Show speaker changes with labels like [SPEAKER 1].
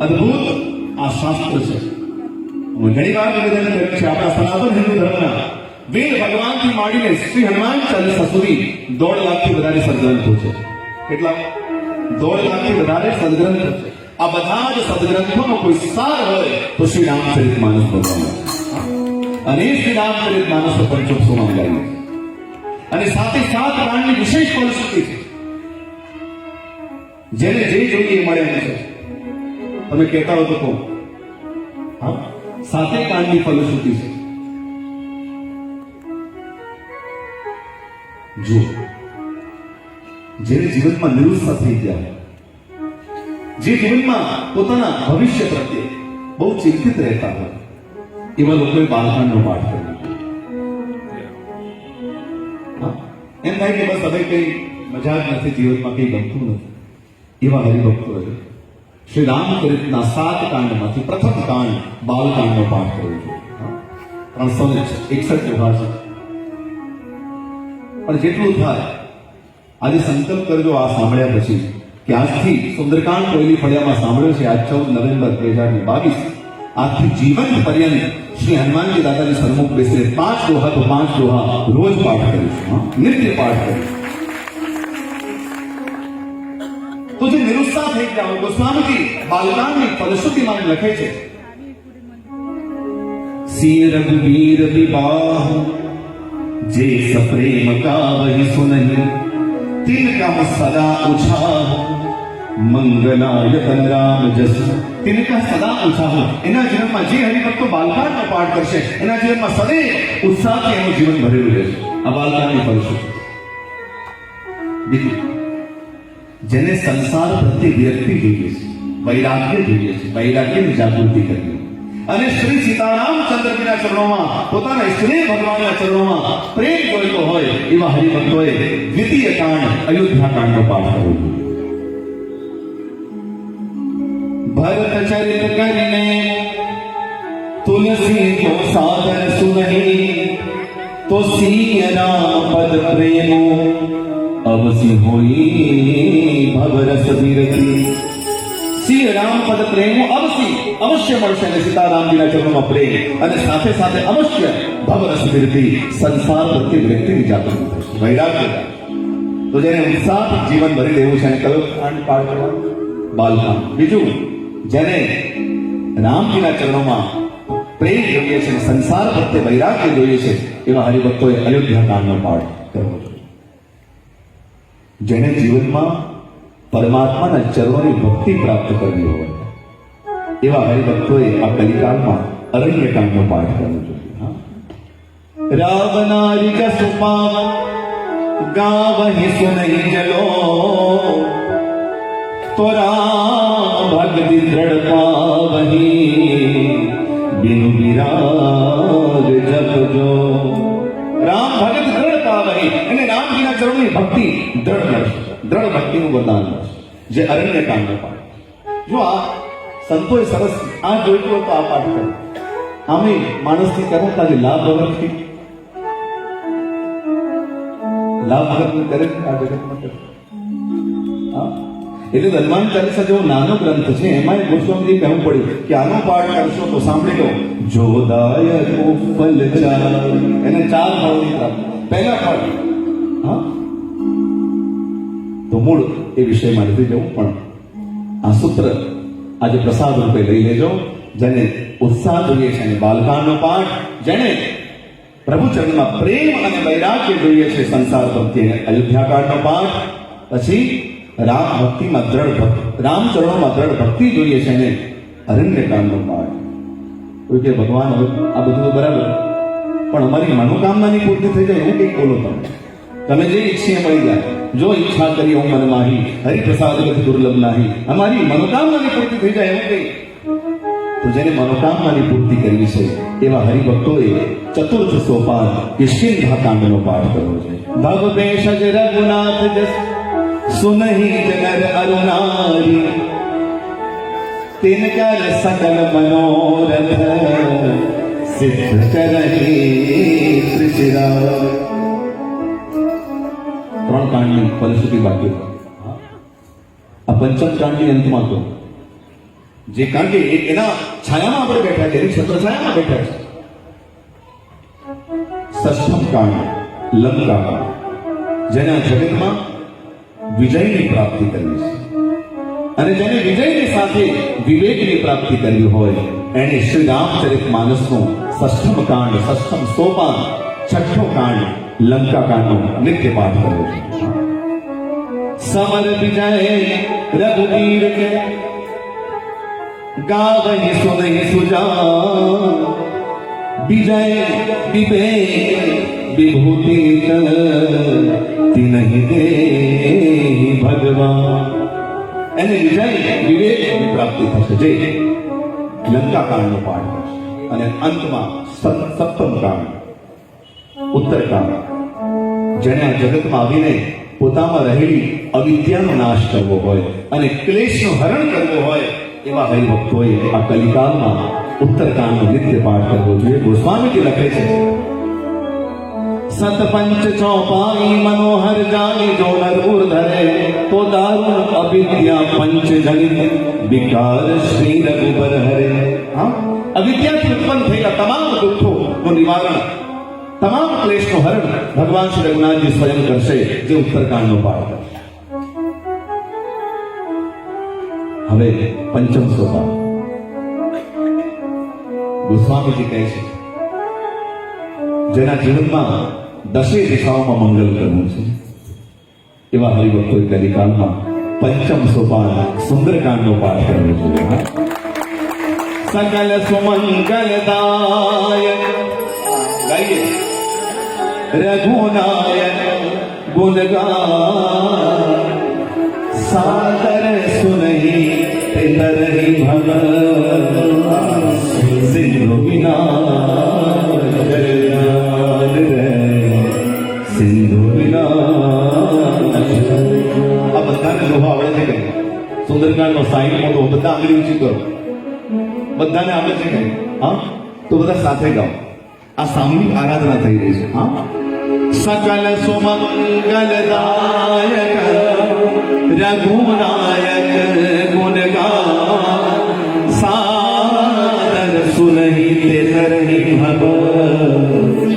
[SPEAKER 1] અદ્ભુત આ શાસ્ત્ર છે. ઘણી વાર નિવેદન કર્યું છે. આપણા સનાતન હિન્દુ ધર્મના વેદ ભગવાનથી માંડીને શ્રી હનુમાન ચાલીસા સુધી દોઢ લાખથી વધારે સદગ્રંથો છે. કેટલા? દોઢ લાખથી વધારે સદગ્રંથો છે. આ બધા જ સદગ્રંથોનો કોઈ સાર હોય તો શ્રી રામચરિત માનસ ભગવાન. અને શ્રી રામચરિત માનસ પંચોત્સવ મંગાવી અને સાથે સાત પ્રાણની વિશેષ પરિસ્થિતિ છે. જેને જે જોઈએ મળે છે તમે કહેતા હો તો કહો. હા? સાતે કાંડની ફલશ્રુતિ છે. જો જેને જીવનમાં નિરુત્સાહ થઈ ગયા. જે જીવનમાં પોતાના ભવિષ્ય પ્રત્યે બહુ ચિંતિત રહેતા હોય, એવા લોકોએ બાળકાંડનો પાઠ કર્યો? એમ થાય કે બસ હવે કઈ મજા જ નથી, જીવનમાં કઈ ગમતું નથી. એવા હરિભક્તો છે શ્રી રામચરિતના સાત કાંડમાંથી પ્રથમ કાંડ બાલકાંડનો પાઠ કરવો જોઈએ ત્રણસો ને એકસઠ વ્યવહાર છે. પણ જેટલું થાય, આજે સંકલ્પ કરજો આ સાંભળ્યા પછી કે આજથી સુંદરકાંડ કોયલી ફળિયામાં સાંભળ્યો છે? આજ ચૌદ નવેમ્બર બે હજાર બાવીસ. આજથી જીવન પર્યંત શ્રી હનુમાનજી દાદાની સન્મુખ બેસીને પાંચ દોહા તો પાંચ દોહા રોજ પાઠ કરીશું? નિત્ય પાઠ કરીશું ગુસ્સા થઈ ગયા હું ગોસ્વામીજી બાલકાની ફલસુતિ મને લખે છે સિંહ રઘુવીર વિવાહ જે સપ્રેમ કા વહી સુનહિ તિન કા સદા ઉછાહ મંગલાયતન રામ જસ તિન કા સદા ઉછાહ એના જીવનમાં જે હરિભક્તો બાલકાર નો પાઠ કરશે એના જીવનમાં સદે ઉત્સાહથી એનું જીવન ભરેલું રહેશે આ બાલકાની ફલસુતિ દીકરી જેને સંસાર પ્રત્યે વિરક્તિ જોઈએ છે વૈરાગ્ય જોઈએ છે વૈરાગ્યની જાગૃતિ કરવી અને શ્રી સીતારામચંદ્રજીના ચરણોમાં પોતાના ઈષ્ટદેવ ભગવાનના ચરણોમાં પ્રેમ જોઈતો હોય એવા હરિભક્તોએ દ્વિતીય કાંડ અયોધ્યા કાંડનો પાઠ કરવો જોઈએ ભરત ચરિત કરીને તુલસી કો સાદર સુનહી તો સિંહ રામ પદ પ્રેમો અવસી હોઈ સિંહ રામ પદ પ્રેમો અવસી અવશ્ય મળશે અને સીતારામજીના ચરણોમાં પ્રેમ અને સાથે સાથે અવશ્ય ભવરસ વિરતી સંસાર પ્રત્યે વ્યક્તિની જાગૃતિ થશે વૈરાગ્ય તો જેને ઉત્સાહથી જીવન ભરી લેવું છે અને કયો કાંડ પાર કરવાનો બાલકાંડ બીજું જેને રામજીના ચરણોમાં પ્રેમ જોઈએ છે અને સંસાર પ્રત્યે વૈરાગ્ય જોઈએ છે એવા હરિભક્તોએ અયોધ્યા કાંડનો પાઠ કરવો જોઈએ જેને જીવનમાં પરમાત્માના ચરણોની ભક્તિ પ્રાપ્ત કરવી હોય એવા હરિભક્તોએ આ કલિકાળમાં અરણ્યકાંડનો પાઠ કરવો જોઈએ હા? રાવનારિક સુપાવન ગાવહી સુનહી જલો તો રામ ભક્તિ દ્રઢ પાવહી બિનુ વિરાગ જપજો રામ ભગત દ્રઢ પાવહી અને રામજીના ચરણોની ભક્તિ દ્રઢ મળશે દ્રઢ ભક્તિનું વરદાન મળશે જે અરણ્ય કાંડનો પાઠ જો આ સંતોએ સરસ આ જોઈતું હોય તો આ પાઠ કરો. અમે માણસની કરે તાજે લાભ વગરથી લાભ વગર દરેક આ જગતમાં કરે? એટલે હનુમાન ચાલીસા જેવો નાનો ગ્રંથ છે એમાં ગોસ્વામીજી કહેવું પડ્યું કે આનો પાઠ કરશો તો સાંભળી લો. જોદાય ફલ એને ચાર ફળોની પહેલા ફળ. હા? તો મૂળ એ વિષય માહિતી જવું પણ આ સૂત્ર આજે પ્રસાદ રૂપે લઈ લેજો. જેને ઉત્સાહ જોઈએ છે અને બાલકાનો પાઠ, જેને પ્રભુ ચરણમાં પ્રેમ અને વૈરાગ્ય જોઈએ છે સંસાર પ્રત્યે અયોધ્યાકાંડનો પાઠ. પછી રામ ભક્તિમાં દ્રઢ ભક્તિ રામચરણમાં દ્રઢ ભક્તિ જોઈએ છે અને અરણ્યકાળનો પાઠ. કોઈ કે ભગવાન આ બધું બરાબર. પણ અમારી મનોકામનાની પૂર્તિ થઈ જાય એવું કંઈક બોલો તમે તમે જે ઈચ્છીએ મળી જાય જો ઈચ્છા કરી હું મન માહી હરિપ્રસાદ ગતિ દુર્લભ નાહી અમારી મનોકામનાની પૂર્તિ થઈ જાય એવું કંઈ તો જેને મનોકામનાની પૂર્તિ કરવી છે એવા હરિભક્તોએ ચતુર્થ સોપાન કિષ્કિંધા કાંડનો પાઠ કરવો છે ભવ ભેષજ રઘુનાથ જસ સુનહી જનર અરુણારી તિન કર સકલ મનોરથ સિદ્ધ કરહી ત્રિશિરા ત્રણ કાંડની ફલશ્રુતિ બાકી. આ પંચમ કાંડની અંતમાં તો જે કારણ કે એના છાયામાં આપણે બેઠા છે, એની છત્ર છાયામાં બેઠા છે. સષ્ટમ કાંડ લંકા જેના જગતમાં વિજયની પ્રાપ્તિ કરવી છે. અને જેને વિજયની સાથે વિવેકની પ્રાપ્તિ કરવી હોય, એને શ્રી રામચરિત માનસનું સષ્ટમ કાંડ સષ્ટમ સોપાન, છઠ્ઠો કાંડ લંકા કાંડનો નિત્ય પાઠ કરવો છે સમર વિજય રઘુવીર કે ગાવહી સુનહી સુજા વિજય વિવેક વિભૂતિ તિનહી દે ભગવાન એને વિજય વિવેકની પ્રાપ્તિ થશે જે લંકા કાંડનો પાઠ અને અંતમાં સપ્તમ કાંડ ઉત્તરકાંડ જેને આ જગતમાં આવીને પોતામાં રહેલી અવિદ્યાનો નાશ કરવો હોય અને ક્લેશનું હરણ કરવો હોય એવા હરિભક્તોએ આ કલિકાલમાં ઉત્તરકાંડનો નિત્ય પાઠ કરવો જોઈએ. ગોસ્વામીજી લખે છે, સતપંચ ચોપાઈ મનોહર જાની જો નરપુર ધરે તો દારૂણ અવિદ્યા પંચ જનિત, વિકાર શ્રી રઘુબર હરે. હા? અવિદ્યાથી ઉત્પન્ન થયેલા તમામ દુઃખોનું નિવારણ તમામ ક્લેશનું હરણ ભગવાન શ્રી રઘુનાથજી સ્વયં કરશે જે ઉત્તરકાંડનો પાઠ કરશે હવે પંચમ સોપાન ગોસ્વામીજી કહે છે, જેના જીવનમાં દસે દિશાઓમાં મંગલ કરવું છે. એવા હરિભક્તોએ કલિકાલમાં પંચમ સોપાન સુંદરકાંડનો પાઠ કરવો જોઈએ? સકલ સુમંગલદાય ગાઈએ. રઘુનાયક ગુણગાન સાદર સુનહી તિતરહી ભવ સિંધુ વિના જગજાન રે સિંધુ વિના આ બધાને દોહા આવડે છે કે સુંદરકાંડનો સાઈન મોટો બધા આંગળી ઊંચી કરો બધાને આવડે છે કે હા તો બધા સાથે ગાઓ આ સામૂહિક આરાધના થઈ રહી છે, હા? સકલ સુમંગલદાયક રઘુનાયક ગુણગા સાદર સુનહી તે તરહી ભગવાન